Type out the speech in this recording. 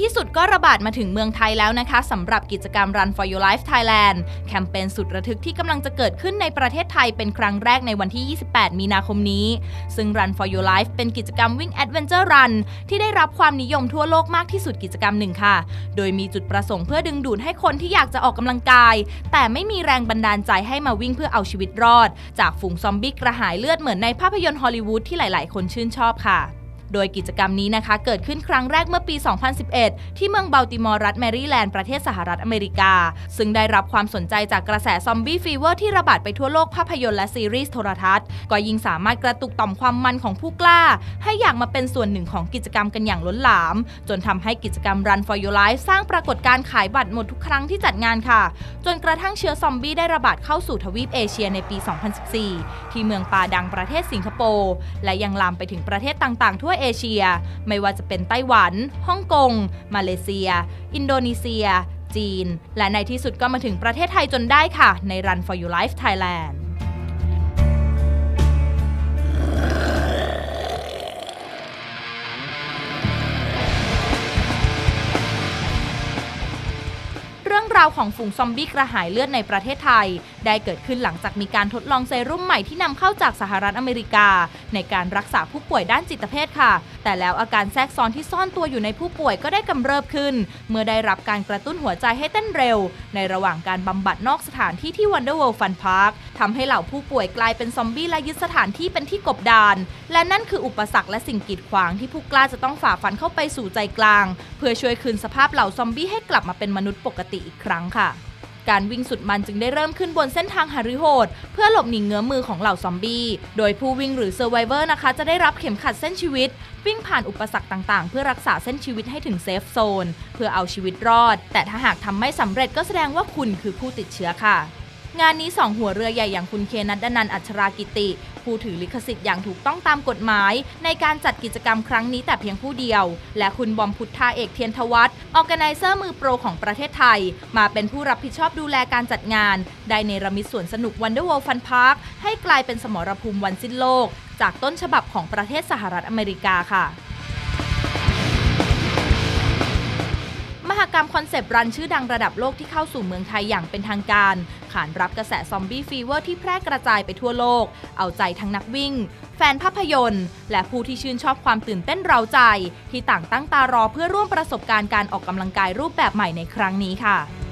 ที่สุดก็ระบาดมาถึงเมืองไทยแล้วนะคะสำหรับกิจกรรม Run for Your Life Thailand แคมเปญสุดระทึกที่กำลังจะเกิดขึ้นในประเทศไทยเป็นครั้งแรกในวันที่ 28 มีนาคมนี้ ซึ่ง Run for Your Life เป็นกิจกรรมวิ่ง Adventure Run ที่ได้รับความนิยมทั่วโลกมากที่สุดกิจกรรมหนึ่งค่ะ โดยมีจุดประสงค์เพื่อดึงดูดให้คนที่อยากจะออกกำลังกาย แต่ไม่มีแรงบันดาลใจให้มาวิ่งเพื่อเอาชีวิตรอด จากฝูงซอมบี้กระหายเลือดเหมือนในภาพยนตร์ฮอลลีวูดที่หลาย ๆ คนชื่นชอบค่ะ โดยกิจกรรมนี้นะคะ เกิดขึ้นครั้งแรกเมื่อปี 2011 ที่เมืองเบลติมอร์รัฐแมริแลนด์ประเทศสหรัฐอเมริกา ซึ่งได้รับความสนใจจากกระแสซอมบี้ฟีเวอร์ที่ระบาดไปทั่วโลกภาพยนตร์และซีรีส์โทรทัศน์ ก็ยิ่งสามารถกระตุกต่อมความมันของผู้กล้า ให้อยากมาเป็นส่วนหนึ่งของกิจกรรมกันอย่างล้นหลาม จนทำให้กิจกรรม Run for Your Life สร้างปรากฏการณ์ขายบัตรหมดทุกครั้งที่จัดงานค่ะ จนกระทั่งเชื้อซอมบี้ได้ระบาดเข้าสู่ทวีปเอเชียในปี 2014 ที่เมืองปาดังประเทศสิงคโปร์และยังลามไปถึงประเทศต่างๆ ทั่วเอเชีย ไม่ว่าจะเป็นไต้หวัน ฮ่องกง มาเลเซีย อินโดนีเซีย จีน และในที่สุดก็มาถึงประเทศไทยจนได้ค่ะ ใน Run for Your Life Thailand เรื่องราวของฝูงซอมบี้กระหายเลือดในประเทศไทย ได้เกิดขึ้นหลังจากมีการทดลองเซรุ่มใหม่ที่นำเข้าจากสหรัฐอเมริกา ในการรักษาผู้ป่วยด้านจิตเภทค่ะ แต่แล้วอาการแทรกซ้อนที่ซ่อนตัวอยู่ในผู้ป่วยก็ได้กำเริบขึ้น เมื่อได้รับการกระตุ้นหัวใจให้เต้นเร็ว ในระหว่างการบำบัดนอกสถานที่ที่ Wonder World Fun Park ทำให้เหล่าผู้ป่วยกลายเป็นซอมบี้และยึดสถานที่เป็นที่กบดาน และนั่นคืออุปสรรคและสิ่งกีดขวางที่ผู้กล้าจะต้องฝ่าฟันเข้าไปสู่ใจกลาง เพื่อช่วยคืนสภาพเหล่าซอมบี้ให้กลับมาเป็นมนุษย์ปกติอีกครั้งค่ะ การวิ่งสุดมันจึงได้เริ่มขึ้นบนเส้นทางหาริโหด เพื่อหลบหนีเงื้อมือของเหล่าซอมบี้ โดยผู้วิ่งหรือเซอร์ไวเวอร์นะคะ จะได้รับเข็มขัดเส้นชีวิต วิ่งผ่านอุปสรรคต่างๆ เพื่อรักษาเส้นชีวิตให้ถึงเซฟโซน เพื่อเอาชีวิตรอด แต่ถ้าหากทำไม่สำเร็จก็แสดงว่าคุณคือผู้ติดเชื้อค่ะงานนี้สองหัวเรือใหญ่อย่างคุณเคนัดดนันอัชรากิติ ผู้ถือลิขสิทธิ์อย่างถูกต้องตามกฎหมาย ในการจัดกิจกรรมครั้งนี้แต่เพียงผู้เดียว และคุณบอมพุทธาเอกเทียนทวัฒน์ออกกไนเซอร์มือโปรของประเทศไทย มาเป็นผู้รับผิดชอบดูแลการจัดงาน ได้ในรมิดสวนสนุกวันเดอร์วอลฟันพาร์คให้กลายเป็นสมรภูมิวันสิ้นโลก จากต้นฉบับของประเทศสหรัฐอเมริกาค่ะ รรมคอนเซปต์รันชื่อดังระดับโลกที่เข้าสู่เมืองไทยอย่างเป็นทางการ ขานรับกระแสซอมบี้ฟีเวอร์ที่แพร่กระจายไปทั่วโลก เอาใจทั้งนักวิ่ง แฟนภาพยนตร์ และผู้ที่ชื่นชอบความตื่นเต้นเร้าใจ ที่ต่างตั้งตารอเพื่อร่วมประสบการณ์การออกกำลังกายรูปแบบใหม่ในครั้งนี้ค่ะ